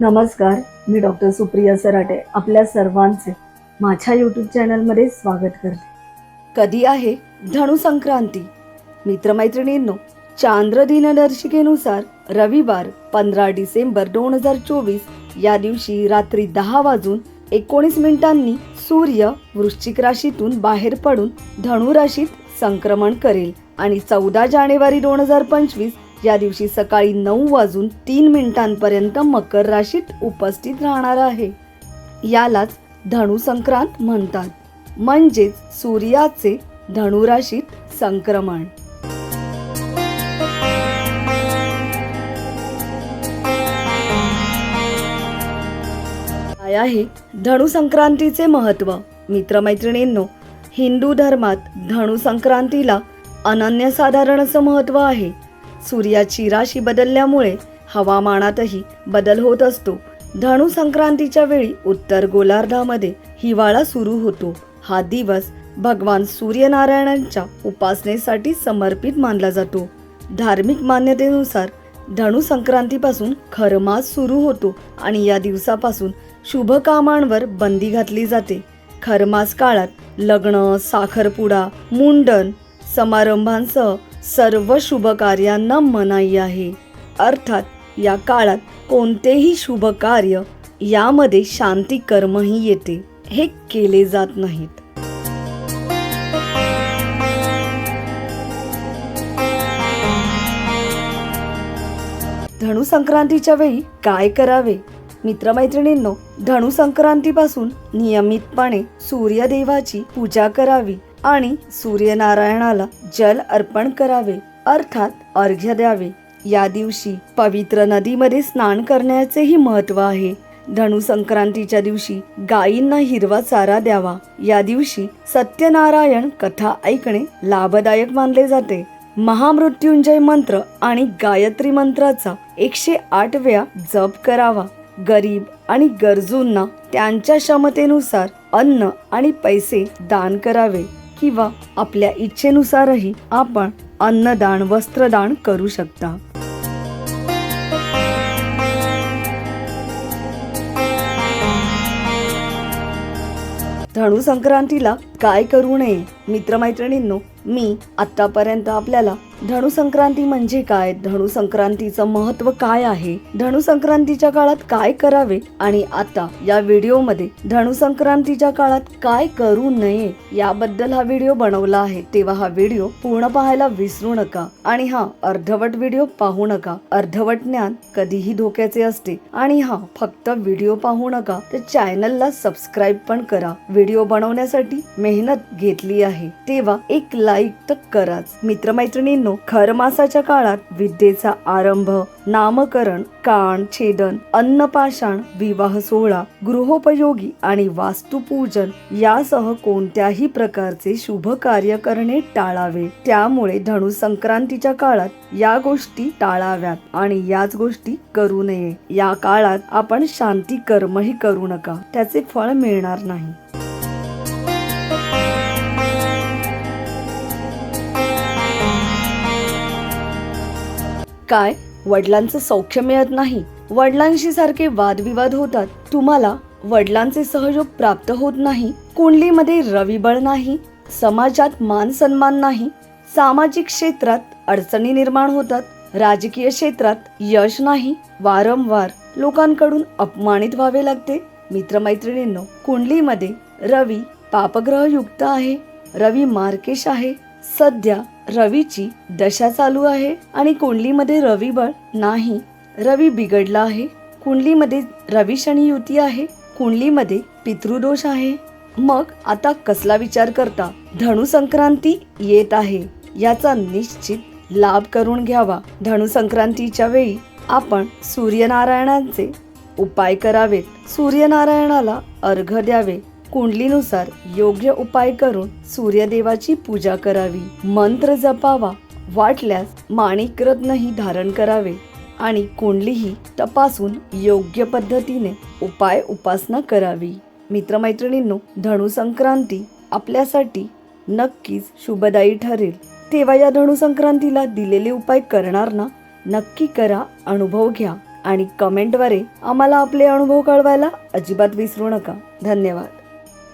नमस्कार मी डॉक्टर सुप्रिया सराटे आपल्या सर्वांचे माझ्या यूट्यूब चॅनलमध्ये स्वागत करते. कधी आहे धनु संक्रांती? मित्रमैत्रिणींनो चांद्र दिनदर्शिकेनुसार रविवार पंधरा डिसेंबर दोन हजार चोवीस या दिवशी रात्री दहा वाजून एकोणीस मिनिटांनी सूर्य वृश्चिक राशीतून बाहेर पडून धनु राशीत संक्रमण करेल आणि चौदा जानेवारी दोन हजार पंचवीस या दिवशी सकाळी नऊ वाजून तीन मिनिटांपर्यंत मकर राशीत उपस्थित राहणार आहे. यालाच धनु संक्रांत म्हणतात. म्हणजेच सूर्याचे धनुराशीत संक्रमण. काय आहे? धनु संक्रांतीचे महत्त्व मित्रमैत्रिणींनो हिंदू धर्मात धनु संक्रांतीला अनन्यसाधारण असं महत्त्व आहे. सूर्याची राशी बदलल्यामुळे हवामानातही बदल होत असतो. धनु संक्रांतीच्या वेळी उत्तर गोलार्धामध्ये हिवाळा सुरू होतो. हा दिवस भगवान सूर्यनारायणांच्या उपासनेसाठी समर्पित मानला जातो. धार्मिक मान्यतेनुसार धनु संक्रांतीपासून खरमास सुरू होतो आणि या दिवसापासून शुभ कामांवर बंदी घातली जाते. खरमास काळात लग्न साखरपुडा मुंडन समारंभांसह सर्व शुभ कार्यांना मनाई आहे. अर्थात या काळात कोणतेही शुभ कार्य यामध्ये शांती कर्मही येते. हे केले जात नाहीत. धनु संक्रांतीच्या वेळी काय करावे? मित्रमैत्रिणींनो धनु संक्रांतीपासून नियमितपणे सूर्यदेवाची पूजा करावी. आणि सूर्यनारायणाला जल अर्पण करावे अर्थात अर्घ्य द्यावे. या दिवशी पवित्र नदीमध्ये स्नान करण्याचेही महत्त्व आहे. धनु संक्रांतीच्या दिवशी गायींना हिरवा चारा द्यावा. या दिवशी सत्यनारायण कथा ऐकणे लाभदायक मानले जाते. महामृत्युंजय मंत्र आणि गायत्री मंत्राचा एकशे आठ वेळा जप करावा. गरीब आणि गरजूंना त्यांच्या क्षमतेनुसार अन्न आणि पैसे दान करावे. किंवा आपल्या इच्छेनुसारही आपण अन्नदान वस्त्रदान करू शकता. धनु संक्रांतीला काय करू नये मित्रमैत्रिणींनो मी आतापर्यंत आपल्याला धनु संक्रांती म्हणजे काय? धनु संक्रांतीचं महत्त्व काय आहे? धनु संक्रांतीच्या काळात काय करावे? आणि आता या व्हिडिओमध्ये धनु संक्रांतीच्या काळात काय करू नये याबद्दल हा व्हिडिओ बनवला आहे. तेव्हा हा व्हिडिओ पूर्ण पाहायला विसरू नका. आणि हा अर्धवट व्हिडिओ पाहू नका. अर्धवट ज्ञान कधीही धोक्याचे असते. आणि हा फक्त व्हिडिओ पाहू नका. तर चॅनलला सबस्क्राईब पण करा. व्हिडिओ बनवण्यासाठी मेहनत घेतली आहे. तेव्हा एक लाईक तर कराच. मित्रमैत्रिणींनो खर मासाच्या काळात विद्येचा आरंभ नामकरण कान छेदन अन्नपाषाण विवाह सोहळा गृहोपयोगी आणि वास्तुपूजन यासह कोणत्याही प्रकारचे शुभ कार्य करणे टाळावे. त्यामुळे धनु संक्रांतीच्या काळात या गोष्टी टाळाव्यात आणि याच गोष्टी करू नये. या काळात आपण शांती कर्मही करू नका. त्याचे फळ मिळणार नाही. काय? वडिलांचं सौख्य मिळत नाही. वडिलांशी सारखे वादविवाद होतात. तुम्हाला वडिलांचे सहयोग प्राप्त होत नाही. कुंडलीमध्ये रविबळ नाही. समाजात मान सन्मान नाही. सामाजिक क्षेत्रात अडचणी निर्माण होतात. राजकीय क्षेत्रात यश नाही. वारंवार लोकांकडून अपमानित व्हावे लागते. मित्रमैत्रिणींनो कुंडलीमध्ये रवी पापग्रह युक्त आहे. रवी मार्केश आहे. सध्या रवीची दशा चालू आहे आणि कुंडलीमध्ये रवी बळ नाही. रवी बिघडला आहे. कुंडलीमध्ये रवी शनी युती आहे. कुंडलीमध्ये पितृदोष आहे. मग आता कसला विचार करता? धनु संक्रांती येत आहे. याचा निश्चित लाभ करून घ्यावा. धनु संक्रांतीच्या वेळी आपण सूर्यनारायणांचे उपाय करावेत. सूर्यनारायणाला अर्घ द्यावे. कुंडलीनुसार योग्य उपाय करून सूर्यदेवाची पूजा करावी. मंत्र जपावा. वाटल्यास माणिक रत्नही धारण करावे आणि कुंडलीही तपासून योग्य पद्धतीने उपाय उपासना करावी. मित्रमैत्रिणींनो धनु संक्रांती आपल्यासाठी नक्कीच शुभदायी ठरेल. तेव्हा या धनु संक्रांतीला दिलेले उपाय करणार ना? नक्की करा अनुभव घ्या आणि कमेंटद्वारे आम्हाला आपले अनुभव कळवायला अजिबात विसरू नका. धन्यवाद.